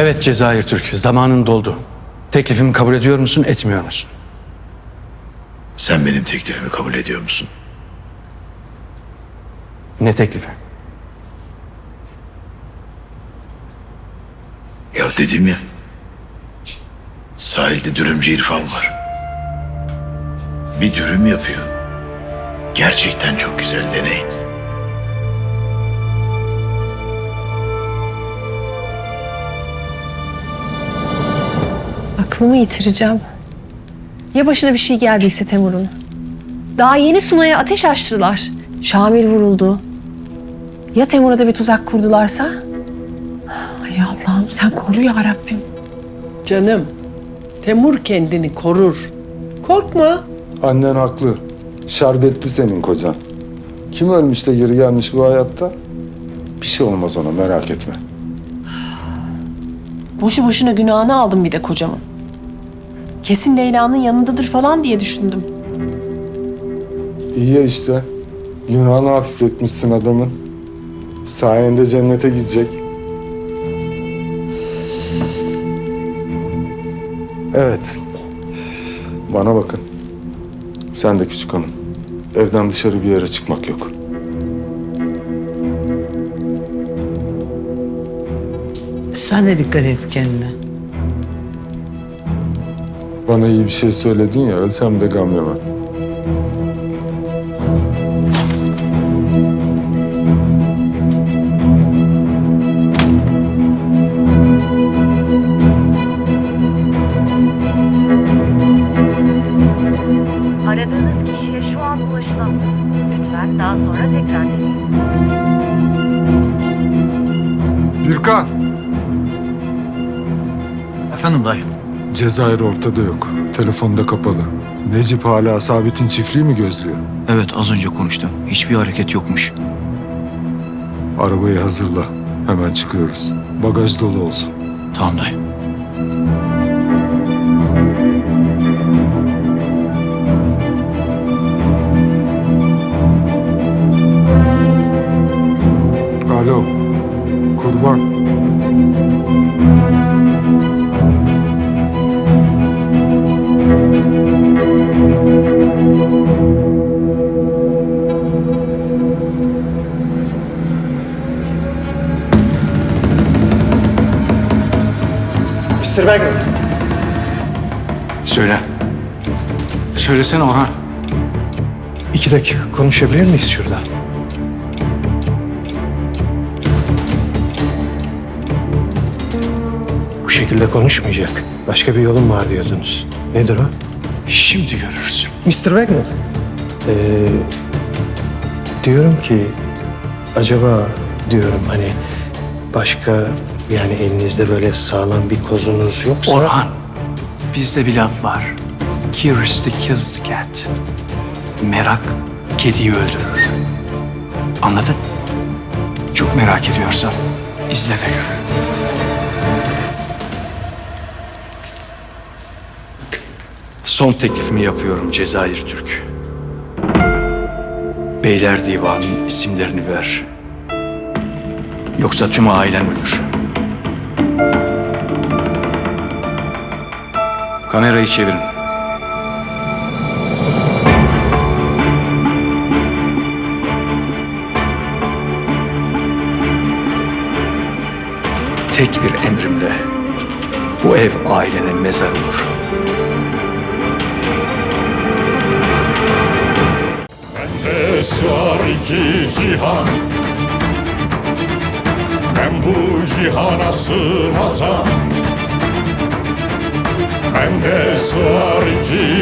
Evet Cezayir Türk, zamanın doldu. Teklifimi kabul ediyor musun, etmiyor musun? Sen benim teklifimi kabul ediyor musun? Ne teklifi? Ya dedim ya. Sahilde dürümcü İrfan var. Bir dürüm yapıyor. Gerçekten çok güzel deneyin. Aklımı yitireceğim. Ya başına bir şey geldiyse Temur'un? Daha yeni Sunay'a ateş açtılar. Şamil vuruldu. Ya Temur'a da bir tuzak kurdularsa? Ay Allah'ım sen koru ya Rabbim. Canım, Temur kendini korur. Korkma. Annen haklı. Şerbetli senin kocan. Kim ölmüş de geri gelmiş bu hayatta? Bir şey olmaz ona merak etme. Boşu boşuna günahını aldım bir de kocamın. Kesin Leyla'nın yanındadır falan diye düşündüm. İyi ya işte. Günahını hafifletmişsin adamın. Sayende cennete gidecek. Evet. Bana bakın. Sen de küçük hanım. Evden dışarı bir yere çıkmak yok. Sen de dikkat et kendine. Bana iyi bir şey söyledin ya, ölsem de gam yemem. Aradığınız kişiye şu an ulaşılamıyor. Lütfen daha sonra tekrar deneyin. Gürkan! Efendim dayı. Cezayir ortada yok. Telefonda kapalı. Necip hala Sabit'in çiftliği mi gözlüyor? Evet az önce konuştum. Hiçbir hareket yokmuş. Arabayı hazırla. Hemen çıkıyoruz. Bagaj dolu olsun. Tamam dayı. Alo. Kurban. Mr. Wagner, Söyle. Söylesene Orhan. iki dakika konuşabilir miyiz şurada? Bu şekilde konuşmayacak. Başka bir yolun var diyordunuz. Nedir o? Şimdi görürsün. Mr. Wagner, ee, diyorum ki acaba diyorum hani başka yani elinizde böyle sağlam bir kozunuz yoksa... Orhan, bizde bir laf var. Curiosity kills the cat. Merak kediyi öldürür. Anladın? Çok merak ediyorsan izle de gör. Son teklifimi yapıyorum Cezayir Türk. Beyler Divanı'nın isimlerini ver. Yoksa tüm ailen ölür. Kamerayı çevirin. Tek bir emrimle bu ev ailenin mezarı olur. Bende sığar iki cihan cihana sığmazam Bende sığar iki